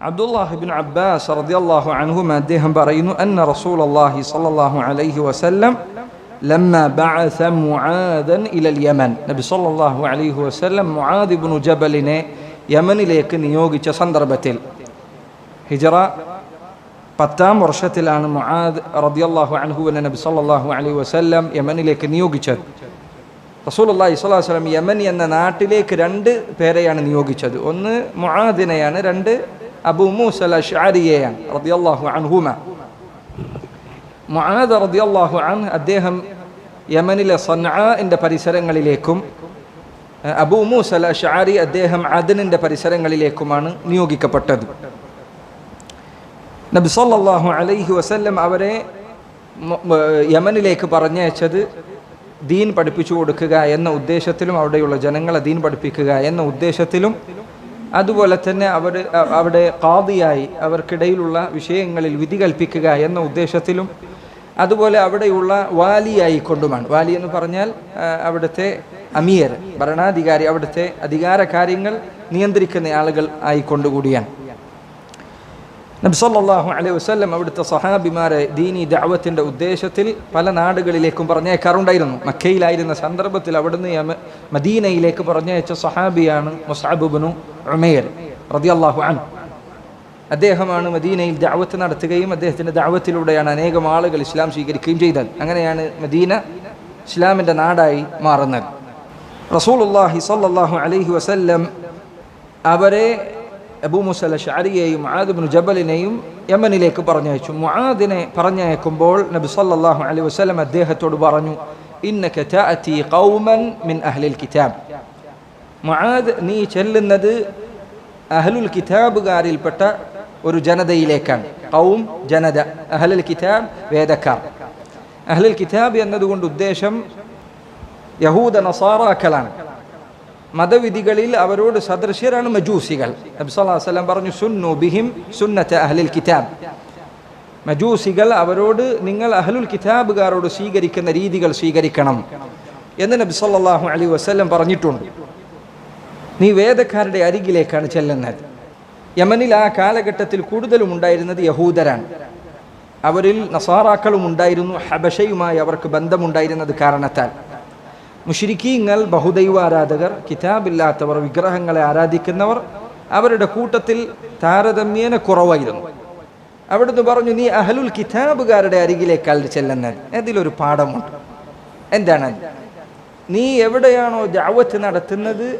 Abdullahi bin Abbas റളിയല്ലാഹു അൻഹുമ അദ്ദേഹം പറയുന്നു അന്ന റസൂലുള്ളാഹി സ്വല്ലല്ലാഹു അലൈഹി വസല്ലം لما بعث معاذا إلى اليمن നബി സല്ലല്ലാഹു അലൈഹി വസല്ലം മുആദ് ഇബ്നു ജബലിനെ യമനിലേക്ക് നിയോഗിച്ച സന്ദർഭത്തിൽ ഹിജറ പത്താം വർഷത്തിലാണ് മുആദ് റളിയല്ലാഹു അൻഹുവിനെ നബി സല്ലല്ലാഹു അലൈഹി വസല്ലം യമനിലേക്ക് നിയോഗിച്ചത് റസൂലുള്ളാഹി സ്വല്ലല്ലാഹു അലൈഹി വസല്ലം യമൻ എന്ന നാട്ടിലേക്ക് രണ്ട് പേരെയാണ് നിയോഗിച്ചത് ഒന്ന് മുആദിനെയാണ് രണ്ട് അബൂ മൂസൽ അഷ്അരിയെയാണ് റളിയല്ലാഹു അൻഹുമ മുആദ് റളിയല്ലാഹു അൻഹു അദ്ദേഹം യമനിലെ സൻആഇന്റെ പരിസരങ്ങളിലേക്കും അബൂ മൂസൽ അഷ്അരി അദ്ദേഹം അദനിന്റെ പരിസരങ്ങളിലേക്കുമാണ് നിയോഗിക്കപ്പെട്ടത്. നബി സല്ലാഹു അലൈഹി വസല്ലം അവരെ യമനിലേക്ക് പറഞ്ഞയച്ചത് ദീൻ പഠിപ്പിച്ചു കൊടുക്കുക എന്ന ഉദ്ദേശത്തിലും അവിടെയുള്ള ജനങ്ങളെ ദീൻ പഠിപ്പിക്കുക എന്ന ഉദ്ദേശത്തിലും അതുപോലെ തന്നെ അവർ അവിടെ കാതിയായി അവർക്കിടയിലുള്ള വിഷയങ്ങളിൽ വിധി കൽപ്പിക്കുക എന്ന ഉദ്ദേശത്തിലും അതുപോലെ അവിടെയുള്ള വാലിയായി കൊണ്ടുമാണ്. വാലി എന്ന് പറഞ്ഞാൽ അവിടുത്തെ അമീർ ഭരണാധികാരി അവിടുത്തെ അധികാര കാര്യങ്ങൾ നിയന്ത്രിക്കുന്ന ആളുകൾ ആയിക്കൊണ്ടുകൂടിയാണ് നബി സല്ലല്ലാഹു അലൈഹി വസല്ലം അവിടുത്തെ സഹാബിമാരെ ദീനി ദഅവത്തിന്റെ ഉദ്ദേശത്തിൽ പല നാടുകളിലേക്കും പറഞ്ഞേക്കാറുണ്ടായിരുന്നു മക്കയിലായിരുന്ന സന്ദർഭത്തിൽ അവിടുന്ന് മദീനയിലേക്ക് പറഞ്ഞയച്ച സഹാബിയാണ് ഇബ്നു ഉമയ്യ റളിയല്ലാഹു അൻഹു. അദ്ദേഹമാണ് മദീനയിൽ ദഅവത്ത് നടത്തുകയും അദ്ദേഹത്തിന്റെ ദഅവത്തിലൂടെയാണ് അനേകം ആളുകൾ ഇസ്ലാം സ്വീകരിക്കുകയും ചെയ്തത്. അങ്ങനെയാണ് മദീന ഇസ്ലാമിന്റെ നാടായി മാറുന്നത്. റസൂലുള്ളാഹി സല്ലാഹു അലൈഹി വസല്ലം അവരെ അബൂ മുസല ഷാരിയെയും ആദിബിന് ജബലിനെയും യമനിലേക്ക് പറഞ്ഞയച്ചു. മുആദിനെ പറഞ്ഞയക്കുമ്പോൾ നബി സല്ലല്ലാഹു അലൈഹി വസല്ലം അദ്ദേഹത്തോട് പറഞ്ഞു ഇന്നക തഅതി ഖൗമൻ മിൻ അഹ്ലിൽ കിതാബ്. മുആദ് നീ ചെല്ലുന്നത് അഹ്ലുൽ കിതാബുകാരിൽപ്പെട്ട ഒരു ജനതയിലേക്കാണ്. ഖൗം ജനത അഹ്ലുൽ കിതാബ് വേദക്കാർ. അഹ്ലുൽ കിതാബ് എന്നതുകൊണ്ട് ഉദ്ദേശം യഹൂദ നസാറാക്കളാണ്. മതവിധികളിൽ അവരോട് സദൃശ്യരാണ് മജൂസികൾ. നബി സല്ലല്ലാഹു പറഞ്ഞു സുന്നു ബിഹിം സുന്നത അഹ്ലിൽ കിതാബ്. മജൂസികൾ അവരോട് നിങ്ങൾ അഹ്ലുൽ കിതാബുകാരോട് സ്വീകരിക്കുന്ന രീതികൾ സ്വീകരിക്കണം. എന്ന് നബി സല്ലല്ലാഹു അലൈഹി വസല്ലം പറഞ്ഞിട്ടുണ്ട്. നീ വേദക്കാരുടെ അരികിലേക്കാണ് ചെല്ലുന്നത്. യമനിൽ ആ കാലഘട്ടത്തിൽ കൂടുതലും ഉണ്ടായിരുന്നത് യഹൂദരാണ്. അവരിൽ നസാറാക്കളും ഉണ്ടായിരുന്നു ഹബഷയുമായി അവർക്ക് ബന്ധമുണ്ടായിരുന്നത് കാരണത്താൽ. മുഷിരിക്കീങ്ങൾ ബഹുദൈവ ആരാധകർ കിതാബില്ലാത്തവർ വിഗ്രഹങ്ങളെ ആരാധിക്കുന്നവർ അവരുടെ കൂട്ടത്തിൽ താരതമ്യേന കുറവായിരുന്നു. അവിടുന്ന് പറഞ്ഞു നീ അഹലുൽ കിതാബുകാരുടെ അരികിലേക്കാൾ ചെല്ലുന്നത്. അതിലൊരു പാഠമുണ്ട്. എന്താണ്? നീ എവിടെയാണോ ദാവത്ത് നടത്തുന്നത്?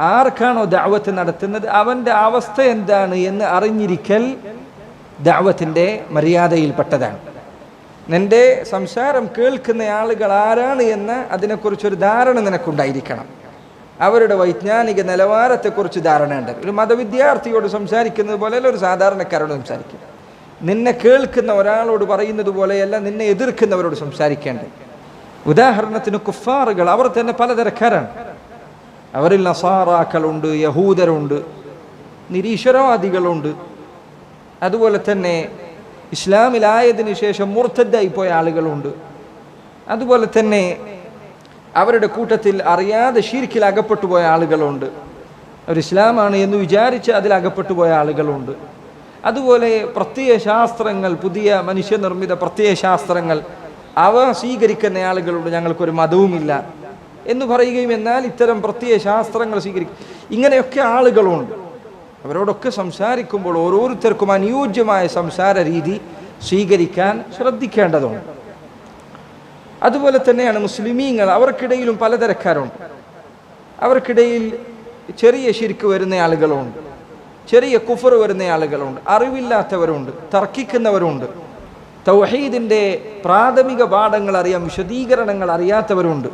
ആർക്കാണോ ദാവത്ത് നടത്തുന്നത്? അവന്റെ അവസ്ഥ എന്താണ്? എന്ന് അറിഞ്ഞിരിക്കൽ ദാവത്തിന്റെ മര്യാദയിൽപ്പെട്ടതാണ്. നിന്റെ സംസാരം കേൾക്കുന്ന ആളുകൾ ആരാണ് എന്ന് അതിനെക്കുറിച്ചൊരു ധാരണ നിനക്കുണ്ടായിരിക്കണം. അവരുടെ വൈജ്ഞാനിക നിലവാരത്തെക്കുറിച്ച് ധാരണയുണ്ട് ഒരു മതവിദ്യാർത്ഥിയോട് സംസാരിക്കുന്നത് പോലെയല്ല ഒരു സാധാരണക്കാരോട് സംസാരിക്കും നിന്നെ കേൾക്കുന്ന ഒരാളോട് പറയുന്നത് പോലെയല്ല നിന്നെ എതിർക്കുന്നവരോട് സംസാരിക്കേണ്ടത്. ഉദാഹരണത്തിന് കുഫാറുകൾ അവർ തന്നെ പലതരക്കാരാണ്. അവരിൽ നസാറാക്കളുണ്ട് യഹൂദരുണ്ട് നിരീശ്വരവാദികളുണ്ട്. അതുപോലെ തന്നെ ഇസ്ലാമിലായതിനു ശേഷം മുർത്തദ്ദായി പോയ ആളുകളുണ്ട്. അതുപോലെ തന്നെ അവരുടെ കൂട്ടത്തിൽ അറിയാതെ ഷീർക്കിൽ അകപ്പെട്ടു പോയ ആളുകളുണ്ട്. അവർ ഇസ്ലാമാണ് എന്ന് വിചാരിച്ച് അതിൽ അകപ്പെട്ടു പോയ ആളുകളുണ്ട്. അതുപോലെ പ്രത്യയ ശാസ്ത്രങ്ങൾ പുതിയ മനുഷ്യനിർമ്മിത പ്രത്യയ ശാസ്ത്രങ്ങൾ അവ സ്വീകരിക്കുന്ന ആളുകളുണ്ട്. ഞങ്ങൾക്കൊരു മതവുമില്ല. എന്ന് പറയുകയും എന്നാൽ ഇത്തരം പ്രത്യയ ശാസ്ത്രങ്ങൾ സ്വീകരിക്കും. ഇങ്ങനെയൊക്കെ ആളുകളുണ്ട്. അവരോടൊക്കെ സംസാരിക്കുമ്പോൾ ഓരോരുത്തർക്കും അനുയോജ്യമായ സംസാര രീതി സ്വീകരിക്കാൻ ശ്രദ്ധിക്കേണ്ടതുണ്ട്. അതുപോലെ തന്നെയാണ് മുസ്ലിമീങ്ങൾ അവർക്കിടയിലും പലതരക്കാരുണ്ട്. അവർക്കിടയിൽ ചെറിയ ശിരിക്ക് വരുന്ന ആളുകളുണ്ട് ചെറിയ കുഫർ വരുന്ന ആളുകളുണ്ട് അറിവില്ലാത്തവരുണ്ട് തർക്കിക്കുന്നവരുണ്ട് തൗഹീദിന്റെ പ്രാഥമിക പാഠങ്ങൾ അറിയാം വിശദീകരണങ്ങൾ അറിയാത്തവരുണ്ട്.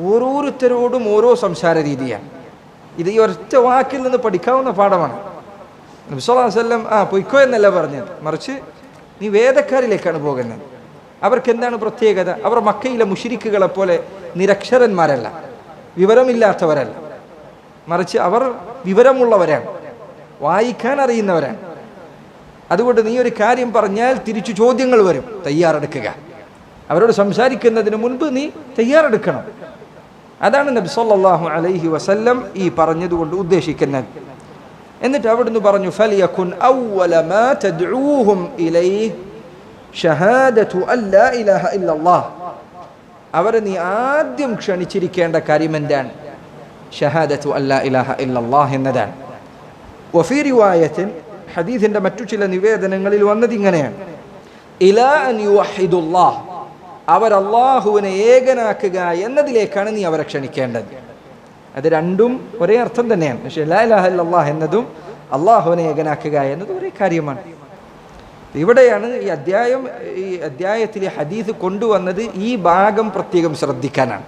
ഓരോരുത്തരോടും ഓരോ സംസാര രീതിയാണ്. ഇത് ഈ ഒറ്റ വാക്കിൽ നിന്ന് പഠിക്കാവുന്ന പാഠമാണ്. നബിസ്വല്ലാസ്വല്ലം ആ പൊയ്ക്കോ എന്നല്ല പറഞ്ഞത്. മറിച്ച് നീ വേദക്കാരിലേക്കാണ് പോകുന്നത്. അവർക്ക് എന്താണ് പ്രത്യേകത? അവർ മക്കയിലെ മുഷിരിക്കുകളെ പോലെ നിരക്ഷരന്മാരല്ല. വിവരമില്ലാത്തവരല്ല. മറിച്ച് അവർ വിവരമുള്ളവരാണ്. വായിക്കാൻ അറിയുന്നവരാണ്. അതുകൊണ്ട് നീ ഒരു കാര്യം പറഞ്ഞാൽ തിരിച്ചു ചോദ്യങ്ങൾ വരും. തയ്യാറെടുക്കുക. അവരോട് സംസാരിക്കുന്നതിന് മുൻപ് നീ തയ്യാറെടുക്കണം. അതാണ് നബി സല്ലാഹു അലൈഹി വസല്ലം ഈ പറഞ്ഞതുകൊണ്ട് ഉദ്ദേശിക്കുന്നത്. എന്നിട്ട് അവിടുന്ന് പറഞ്ഞു ഫലിയഖുൻ അവല മാ തദ്ഊഹും ഇലൈഹി ഷഹാദതു അല്ലാ ഇലാഹ അവരെ നീ ആദ്യം ക്ഷണിച്ചിരിക്കേണ്ട കാര്യം എന്താണ്? ഷഹാദത്തു അല്ലാ ഇല്ലല്ലാഹ് എന്നതാണ്. വഫീ റിവായത്തിൻ ഹദീസിന്റെ മറ്റു ചില നിവേദനങ്ങളിൽ വന്നത് ഇങ്ങനെയാണ്. ഇലാ അൻ യുവഹിദുല്ലാഹ്. അവർ അള്ളാഹുവിനെ ഏകനാക്കുക എന്നതിലേക്കാണ് നീ അവരെ ക്ഷണിക്കേണ്ടത്. അത് രണ്ടും ഒരേ അർത്ഥം തന്നെയാണ്. പക്ഷേ അല്ലാഹ് എന്നതും അള്ളാഹുവിനെ ഏകനാക്കുക എന്നതും ഒരേ കാര്യമാണ്. ഇവിടെയാണ് ഈ അധ്യായം ഈ അധ്യായത്തിലെ ഹദീസ് കൊണ്ടുവന്നത് ഈ ഭാഗം പ്രത്യേകം ശ്രദ്ധിക്കാനാണ്.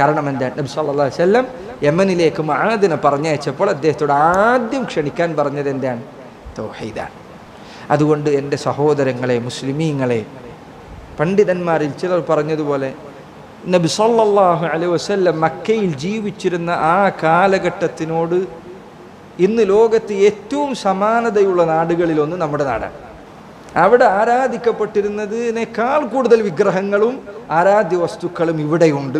കാരണം എന്താണ് നബി അലൈഹി വസല്ലം യമനിലേക്ക് മഹാദിനെ പറഞ്ഞയച്ചപ്പോൾ അദ്ദേഹത്തോട് ആദ്യം ക്ഷണിക്കാൻ പറഞ്ഞത് എന്താണ്? തൗഹീദാണ്. അതുകൊണ്ട് എന്റെ സഹോദരങ്ങളെ മുസ്ലിമീങ്ങളെ പണ്ഡിതന്മാരിൽ ചിലർ പറഞ്ഞതുപോലെ നബി സല്ലാഹു അലൈഹി വസ്ല്ലം മക്കയിൽ ജീവിച്ചിരുന്ന ആ കാലഘട്ടത്തിനോട് ഇന്ന് ലോകത്ത് ഏറ്റവും സമാനതയുള്ള നാടുകളിലൊന്ന് നമ്മുടെ നാടാണ്. അവിടെ ആരാധിക്കപ്പെട്ടിരുന്നതിനേക്കാൾ കൂടുതൽ വിഗ്രഹങ്ങളും ആരാധ്യ വസ്തുക്കളും ഇവിടെയുണ്ട്.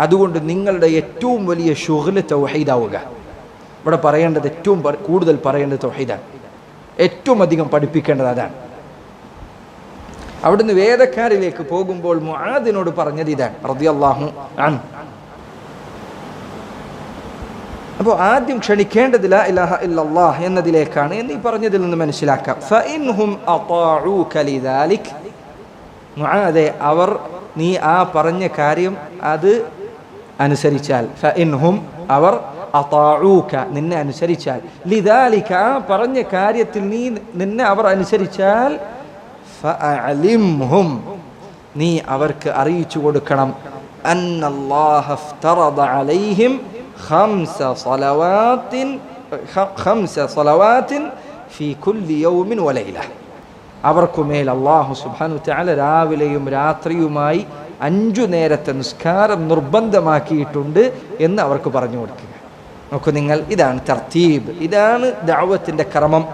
അതുകൊണ്ട് നിങ്ങളുടെ ഏറ്റവും വലിയ ഷുഹൽ തൗഹീദാവുക. ഇവിടെ പറയേണ്ടത് ഏറ്റവും കൂടുതൽ പറയേണ്ടത് തൗഹീദാണ്. ഏറ്റവും അധികം പഠിപ്പിക്കേണ്ടത് അതാണ്. അവിടുന്ന് വേദക്കാരിലേക്ക് പോകുമ്പോൾ മുആദിനോട് പറഞ്ഞത് ഇതാണ് റളിയല്ലാഹു അൻ അപ്പോൾ ആദ്യം ക്ഷണിക്കേണ്ടത് ലാ ഇലാഹ ഇല്ലല്ലാഹ് എന്നതിലേക്കാണ് എന്ന് പറഞ്ഞതിൽ നിന്ന് മനസ്സിലാക്കാം. ഫഇൻഹും അവർ നീ ആ പറഞ്ഞ കാര്യം അത് അനുസരിച്ചാൽ അവർ നിന്നെ അനുസരിച്ചാൽ. ലിദാലിക ആ പറഞ്ഞ കാര്യത്തിൽ നീ നിന്നെ അവർ അനുസരിച്ചാൽ ഫഅലിംഹും. നീ അവർക്ക് അറിയിച്ചു കൊടുക്കണം. അന്നല്ലാഹ ഇഫ്തറദ അലൈഹിം ഖംസ സ്വലവാത്തിൻ ഖംസ സ്വലവാത്തിൻ ഫീ കുല്ലി യൗമിൻ വലൈല അവർക്കുമേൽ അള്ളാഹു സുബ്ഹാനു തആല രാവിലെയും രാത്രിയുമായി അഞ്ചു നേരത്തെ നിസ്കാരം നിർബന്ധമാക്കിയിട്ടുണ്ട് എന്ന് അവർക്ക് പറഞ്ഞു കൊടുക്കുക. നോക്കൂ നിങ്ങൾ ഇതാണ് തർത്തീബ്. ഇതാണ് ദാവത്തിന്റെ ക്രമം.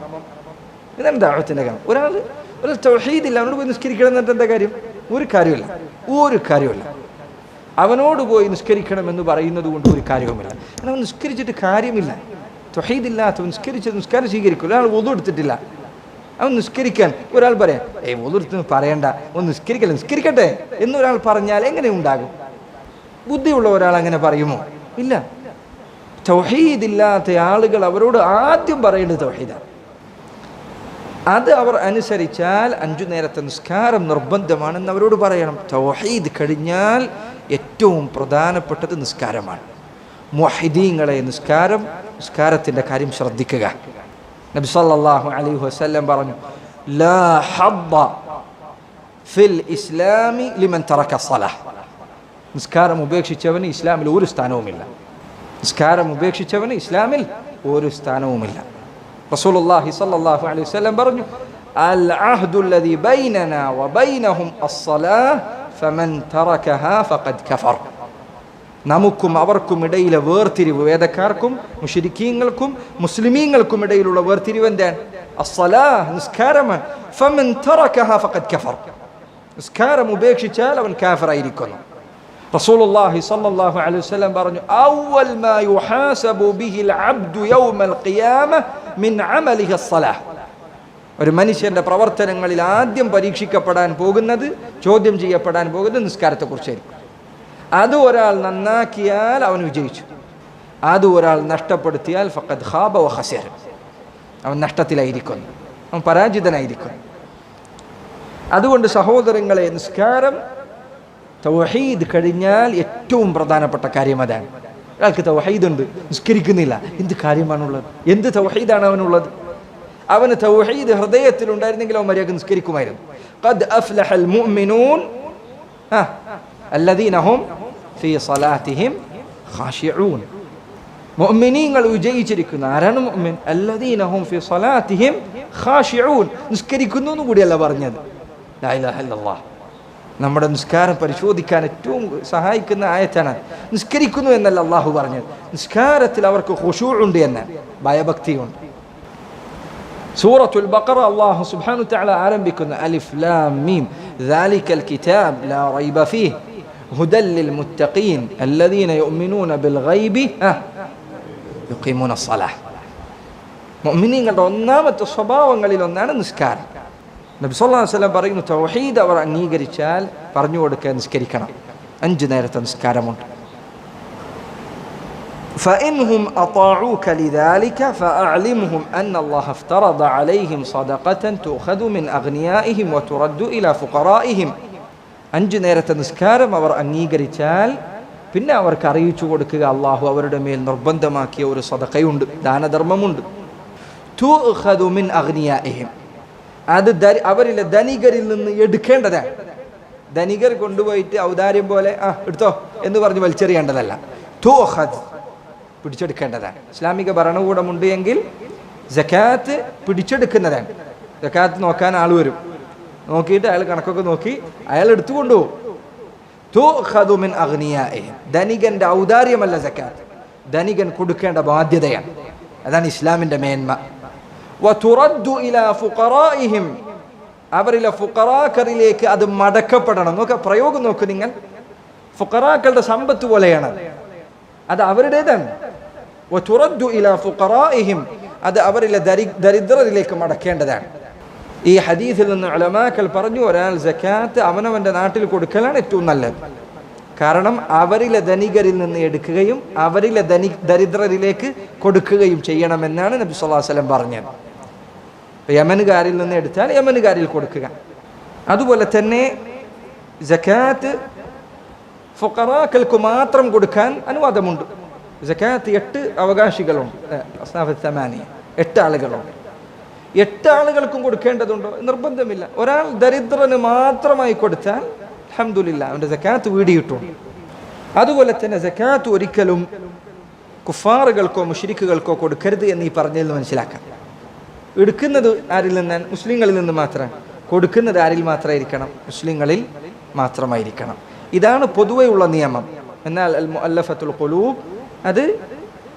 ഇതാണ് ദാവത്തിന്റെ ക്രമം. ഒരാൾ ഒരു തൗഹീദില്ല അവനോട് പോയി നിസ്കരിക്കണം എന്നിട്ട് എന്താ കാര്യം? ഒരു കാര്യമില്ല ഒരു കാര്യമില്ല അവനോട് പോയി നിസ്കരിക്കണം എന്ന് പറയുന്നത് കൊണ്ട് ഒരു കാര്യവുമില്ല. അവൻ നിസ്കരിച്ചിട്ട് കാര്യമില്ല. തൊഹീദില്ലാത്ത നിസ്കരിച്ച് നിസ്കാരം സ്വീകരിക്കും ഒരാൾ ഒതു എടുത്തിട്ടില്ല. അവൻ നിസ്കരിക്കാൻ. ഒരാൾ പറയാം ഏയ് ഒതു പറയണ്ട. ഒന്ന് നിസ്കരിക്കല്ല നിസ്കരിക്കട്ടെ. എന്നൊരാൾ പറഞ്ഞാൽ എങ്ങനെ ഉണ്ടാകും? ബുദ്ധിയുള്ള ഒരാൾ അങ്ങനെ പറയുമോ? ഇല്ല. തൗഹീദില്ലാത്ത ആളുകൾ അവരോട് ആദ്യം പറയേണ്ടത് തൗഹീദാണ് അത് അവർ അനുസരിച്ചാൽ അഞ്ചു നേരത്തെ നിസ്കാരം നിർബന്ധമാണെന്ന് അവരോട് പറയണം. തൗഹീദ് കഴിഞ്ഞാൽ ഏറ്റവും പ്രധാനപ്പെട്ടത് നിസ്കാരമാണ്. മുഹിദീങ്ങളെ നിസ്കാരം നിസ്കാരത്തിന്റെ കാര്യം ശ്രദ്ധിക്കുക. നബി സല്ലല്ലാഹു അലൈഹി വസല്ലം പറഞ്ഞു ലാ ഹബ്ബ ഫിൽ ഇസ്ലാമി ലിമൻ നിസ്കാരം ഉപേക്ഷിച്ചവന് ഇസ്ലാമിൽ ഒരു സ്ഥാനവുമില്ല. നിസ്കാരം ഉപേക്ഷിച്ചവന് ഇസ്ലാമിൽ ഒരു സ്ഥാനവുമില്ല. റസൂലുള്ളാഹി സ്വല്ലല്ലാഹു അലൈഹി വസല്ലം പറഞ്ഞു അൽ അഹ്ദു അൽദി ബൈനനാ വബൈനഹും അസ്സലാഹ് ഫമൻ തറകഹാ ഫഖദ് കഫർ. നമുക്കും അവർക്കും ഇടയിലെ വേർതിരിവ് വേദക്കാർക്കും മുഷിരിക്കീങ്ങൾക്കും മുസ്ലിമീങ്ങൾക്കും ഇടയിലുള്ള വേർതിരിവ് എന്താണ്? അസ്സലാഹ് നിസ്കാരമാണ്. ഫമൻ തറകഹാ ഫഖദ് കഫർ. നിസ്കാരം ഉപേക്ഷിച്ചാൽ അവൻ കാഫറായിരിക്കുന്നു. റസൂലുള്ളാഹി സ്വല്ലല്ലാഹു അലൈഹി വസല്ലം പറഞ്ഞു അവൽ മാ യുഹാസബു ബിഹിൽ അബ്ദു യൗമൽ ഖിയാമ മിൻ അമലിഹി അസ്സലാഹ് ഒരു മനുഷ്യന്റെ പ്രവർത്തനങ്ങളിൽ ആദ്യം പരീക്ഷിക്കപ്പെടാൻ പോകുന്നത് ചോദ്യം ചെയ്യപ്പെടാൻ പോകുന്നത് നിസ്കാരത്തെക്കുറിച്ചായിരിക്കും. അത് ഒരാൾ നന്നാക്കിയാൽ അവൻ വിജയിച്ചു. അത് ഒരാൾ നഷ്ടപ്പെടുത്തിയാൽ ഫഖദ് ഖാബ വ ഖസർ അവൻ നഷ്ടത്തിലായിരിക്കുന്നു. അവൻ പരാജിതനായിരിക്കുന്നു. അതുകൊണ്ട് സഹോദരങ്ങളെ നിസ്കാരം തൗഹീദ് കഴിഞ്ഞാൽ ഏറ്റവും പ്രധാനപ്പെട്ട കാര്യം അതാണ്. അയാൾക്ക് തൗഹീദുണ്ട് നിസ്കരിക്കുന്നില്ല. എന്ത് കാര്യമാണുള്ളത്? എന്ത് തൗഹീദാണ് അവനുള്ളത്? അവന് തൗഹീദ് ഹൃദയത്തിലുണ്ടായിരുന്നെങ്കിൽ അവൻ മര്യാദ നിസ്കരിക്കുമായിരുന്നു. ഖദ് അഫ്ലഹൽ മുഅ്മിനൂൻ അല്ലദീനഹും ഫീ സലാത്തിഹിം ഖാശിഊൻ മുഅ്മിനീങ്ങൾ വിജയിച്ചിരിക്കുന്നു. ആരാണ് മുഅ്മിൻ? അല്ലദീനഹും ഫീ സലാത്തിഹിം ഖാശിഊൻ നിസ്കരിക്കുന്നു എന്ന് കൂടിയല്ല പറഞ്ഞത്. ലാ ഇലാഹ ഇല്ലല്ലാഹ്. നമ്മുടെ നിസ്കാരം പരിശോധിക്കാൻ ഏറ്റവും സഹായിക്കുന്ന ആയത്താണ് നിസ്കരിക്കുന്നു എന്നല്ല അള്ളാഹു പറഞ്ഞത് നിസ്കാരത്തിൽ അവർക്ക് ഖുശൂ ഉണ്ട് എന്ന് ഭയഭക്തിയുണ്ട് സൂറത്തുൽ ബഖറ അല്ലാഹു സുബ്ഹാനഹു തആല ആരംഭിക്കുന്ന അലിഫ് ലാം മീം ذلك الكتاب لا ريب فيه هدى للمتقين الذين يؤمنون بالغيب آه. يقيمون الصلاة മൊമിനിങ്ങളുടെ ഒന്നാമത്തെ സ്വഭാവങ്ങളിൽ ഒന്നാണ് നിസ്കാരം നബി സല്ലല്ലാഹു അലൈഹി വസല്ലം പറയുന്നു തൗഹീദ് അവർ അംഗീകരിച്ചാൽ പറഞ്ഞു കൊടുക്കുക നിസ്കരിക്കണം അഞ്ച് നേരത്തെ നിസ്കാരമുണ്ട് فإنهم أطاعوك لذلك فأعلمهم أن الله افترض عليهم صدقة تؤخذ من أغنيائهم وترد إلى فقرائهم അഞ്ച് നേരത്തെ നിസ്കാരം അവർ അംഗീകരിച്ചാൽ പിന്നെ അവർക്ക് അറിയിച്ചു കൊടുക്കുക അള്ളാഹു അവരുടെ മേൽ നിർബന്ധമാക്കിയ ഒരു സദക്കയുണ്ട് ദാനധർമ്മമുണ്ട് തുഅഖദു മിൻ അഗ്നിയാഇഹിം അത് അവരിലെ ധനികരിൽ നിന്ന് എടുക്കേണ്ടതാണ് ധനികർ കൊണ്ടുപോയിട്ട് ഔദാര്യം പോലെ ആ എടുത്തോ എന്ന് പറഞ്ഞ് വലിച്ചെറിയേണ്ടതല്ല. പിടിച്ചെടുക്കേണ്ടതാണ് ഇസ്ലാമിക ഭരണകൂടമുണ്ട് എങ്കിൽ ജക്കാത്ത് പിടിച്ചെടുക്കുന്നതാണ് ജക്കാത്ത് നോക്കാൻ ആൾ വരും. നോക്കിയിട്ട് അയാൾ കണക്കൊക്കെ നോക്കി അയാൾ എടുത്തുകൊണ്ടുപോകും. കൊണ്ടുപോകും മിൻ അഗ്നിയാഇഹിം ധനികന്റെ ഔദാര്യമല്ല ജക്കാത്ത്. ധനികൻ കൊടുക്കേണ്ട ബാധ്യതയാണ്. അതാണ് ഇസ്ലാമിന്റെ മേന്മ. ഫുഖറാഇഹിം അവരിലെ ഫുഖറാക്കറിലേക്ക് അത് മടക്കപ്പെടണം. നോക്ക പ്രയോഗം നോക്ക് നിങ്ങൾ. ഫുഖറാക്കളുടെ സമ്പത്ത് പോലെയാണ്. അത് അവരുടേതാണ്. അത് അവരിലെ ദരി ദരിദ്രരിലേക്ക് മടക്കേണ്ടതാണ്. ഈ ഹദീസിൽ നിന്ന് ഉലമാക്കൾ പറഞ്ഞു ഒരാൾ ജക്കാത്ത് അവനവന്റെ നാട്ടിൽ കൊടുക്കലാണ് ഏറ്റവും നല്ലത്. കാരണം അവരിലെ ധനികരിൽ നിന്ന് എടുക്കുകയും അവരിലെ ധനി ദരിദ്രരിലേക്ക് കൊടുക്കുകയും ചെയ്യണമെന്നാണ് നബി വസല്ലം പറഞ്ഞത്. യമനുകാരിൽ നിന്ന് എടുത്താൽ യമനുകാരിൽ കൊടുക്കുക. അതുപോലെ തന്നെ ജക്കാത്ത് ഫുഖറാക്കൾക്ക് മാത്രം കൊടുക്കാൻ അനുവാദമുണ്ട്. ജക്കാത്ത് എട്ട് അവകാശികളുണ്ട്. ഏഹ്, അസ്നാഫ് തമാനിയ എട്ട് ആളുകളുണ്ട്. എട്ട് ആളുകൾക്കും കൊടുക്കേണ്ടതുണ്ടോ? നിർബന്ധമില്ല. ഒരാൾ ദരിദ്രന് മാത്രമായി കൊടുത്താൽ അഹമ്മദില്ല അവന്റെ ജക്കാത്ത് വീടിയിട്ടുണ്ട്. അതുപോലെ തന്നെ ജക്കാത്ത് ഒരിക്കലും കുഫാറുകൾക്കോ മുഷിരിക്കുകൾക്കോ കൊടുക്കരുത് എന്ന് ഈ പറഞ്ഞതിൽ മനസ്സിലാക്കാം. എടുക്കുന്നത് ആരിൽ നിന്ന്? മുസ്ലിങ്ങളിൽ നിന്ന് മാത്രം. കൊടുക്കുന്നത് ആരിൽ മാത്രമായിരിക്കണം? മുസ്ലിങ്ങളിൽ മാത്രമായിരിക്കണം. ഇതാണ് പൊതുവെയുള്ള നിയമം. എന്നാൽ അൽ മുഅല്ലഫത്തുൽ ഖുലൂബ് അത്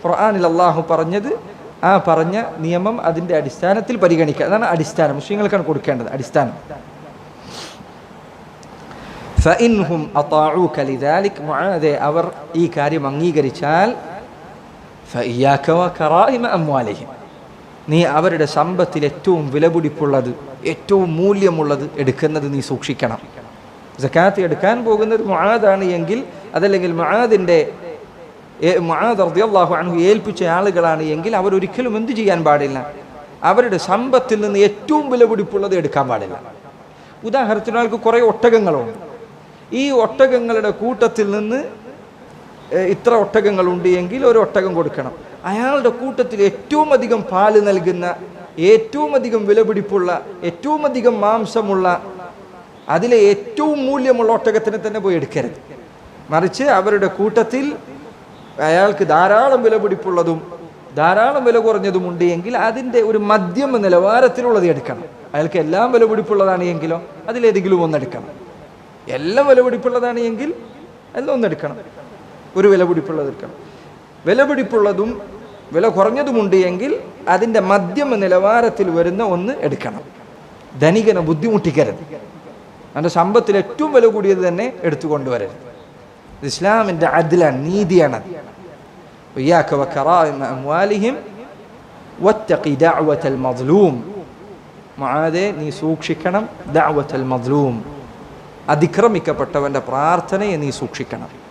ഖുർആാനിൽ അള്ളാഹു പറഞ്ഞത് ആ പറഞ്ഞ നിയമം അതിന്റെ അടിസ്ഥാനത്തിൽ പരിഗണിക്കുക. അതാണ് അടിസ്ഥാനം. മുസ്ലിങ്ങൾക്കാണ് കൊടുക്കേണ്ടത് അടിസ്ഥാനം. അവർ ഈ കാര്യം അംഗീകരിച്ചാൽ ഫഇയ്യാക അംവാലിഹിം. നീ അവരുടെ സമ്പത്തിൽ ഏറ്റവും വിലപിടിപ്പുള്ളത് ഏറ്റവും മൂല്യമുള്ളത് എടുക്കുന്നത് നീ സൂക്ഷിക്കണം. ജക്കാത്ത് എടുക്കാൻ പോകുന്നത് മഹാദാണ് എങ്കിൽ അതല്ലെങ്കിൽ മഹാദിന്റെ റളിയല്ലാഹു അൻഹു ഏൽപ്പിച്ച ആളുകളാണ് എങ്കിൽ അവരൊരിക്കലും എന്തു ചെയ്യാൻ പാടില്ല. അവരുടെ സമ്പത്തിൽ നിന്ന് ഏറ്റവും വിലപിടിപ്പുള്ളത് എടുക്കാൻ പാടില്ല. ഉദാഹരണത്തിന് ആൾക്ക് കുറേ ഒട്ടകങ്ങളുണ്ട്. ഈ ഒട്ടകങ്ങളുടെ കൂട്ടത്തിൽ നിന്ന് ഇത്ര ഒട്ടകങ്ങളുണ്ട് എങ്കിൽ ഒരു ഒട്ടകം കൊടുക്കണം. അയാളുടെ കൂട്ടത്തിൽ ഏറ്റവും അധികം പാൽ നൽകുന്ന ഏറ്റവും അധികം വിലപിടിപ്പുള്ള ഏറ്റവും അധികം മാംസമുള്ള അതിലെ ഏറ്റവും മൂല്യമുള്ള ഒട്ടകത്തിനെ തന്നെ പോയി എടുക്കരുത്. മറിച്ച് അവരുടെ കൂട്ടത്തിൽ അയാൾക്ക് ധാരാളം വിലപിടിപ്പുള്ളതും ധാരാളം വില കുറഞ്ഞതും ഉണ്ട് എങ്കിൽ അതിന്റെ ഒരു മധ്യമ നിലവാരത്തിലുള്ളത് എടുക്കണം. അയാൾക്ക് എല്ലാം വിലപിടിപ്പുള്ളതാണ് എങ്കിലോ അതിലേതെങ്കിലും ഒന്നെടുക്കണം എല്ലാം വിലപിടിപ്പുള്ളതാണ് എങ്കിൽ എല്ലാം ഒന്നെടുക്കണം ഒരു വിലപിടിപ്പുള്ളത് എടുക്കണം. വിലപിടിപ്പുള്ളതും വില കുറഞ്ഞതുമുണ്ട് എങ്കിൽ അതിന്റെ മധ്യമ നിലവാരത്തിൽ വരുന്ന ഒന്ന് എടുക്കണം. ധനികനെ ബുദ്ധിമുട്ടിക്കരുത്. അവന്റെ സമ്പത്തിൽ ഏറ്റവും വില കൂടിയത് തന്നെ എടുത്തു കൊണ്ടുവരരുത് ഇസ്ലാമിന്റെ അതിലാണ് നീതിയാണത് മഹാദേ നീ സൂക്ഷിക്കണം ദാവത്തൽ പ്രാർത്ഥനയെ നീ സൂക്ഷിക്കണം.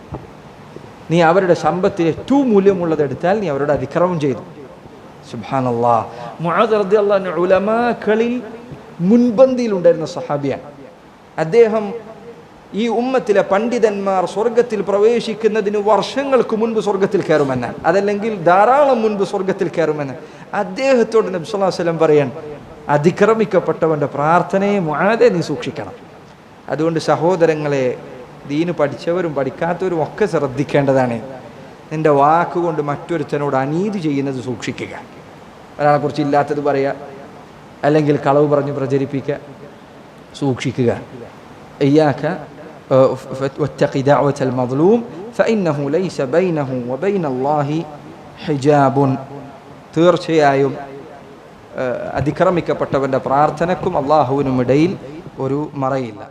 നീ അവരുടെ സമ്പത്തിൽ ഏറ്റവും മൂല്യമുള്ളത് എടുത്താൽ നീ അവരുടെ അതിക്രമം ചെയ്തു. സുബാനല്ലാ റളിയല്ലാഹു അൻഹു ഉലമാക്കളിൽ മുൻപന്തിയിലുണ്ടായിരുന്ന സഹാബിയാണ്. അദ്ദേഹം ഈ ഉമ്മത്തിലെ പണ്ഡിതന്മാർ സ്വർഗത്തിൽ പ്രവേശിക്കുന്നതിന് വർഷങ്ങൾക്ക് മുൻപ് സ്വർഗത്തിൽ കയറുമെന്ന്. അതല്ലെങ്കിൽ ധാരാളം മുൻപ് സ്വർഗത്തിൽ കയറുമെന്ന്. അദ്ദേഹത്തോട് നബി സല്ലല്ലാഹു അലൈഹി വസല്ലം പറയാൻ അതിക്രമിക്കപ്പെട്ടവന്റെ പ്രാർത്ഥനയെ മുആദെ നീ സൂക്ഷിക്കണം. അതുകൊണ്ട് സഹോദരങ്ങളെ ദീന് പഠിച്ചവരും പഠിക്കാത്തവരും ഒക്കെ ശ്രദ്ധിക്കേണ്ടതാണ് നിന്റെ വാക്കുകൊണ്ട് മറ്റൊരുത്തനോട് അനീതി ചെയ്യുന്നത് സൂക്ഷിക്കുക ഒരാളെ കുറിച്ച് ഇല്ലാത്തത് പറയുക അല്ലെങ്കിൽ കളവ് പറഞ്ഞ് പ്രചരിപ്പിക്കുക സൂക്ഷിക്കുക إياك آه، ف- واتق دعوة المظلوم فإنه ليس بينه وبين الله حجاب തീർച്ചയായും ആ, അതിക്രമിക്കപ്പെട്ടവൻ്റെ പ്രാർത്ഥനക്കും അള്ളാഹുവിനും ഇടയിൽ ഒരു മറയില്ല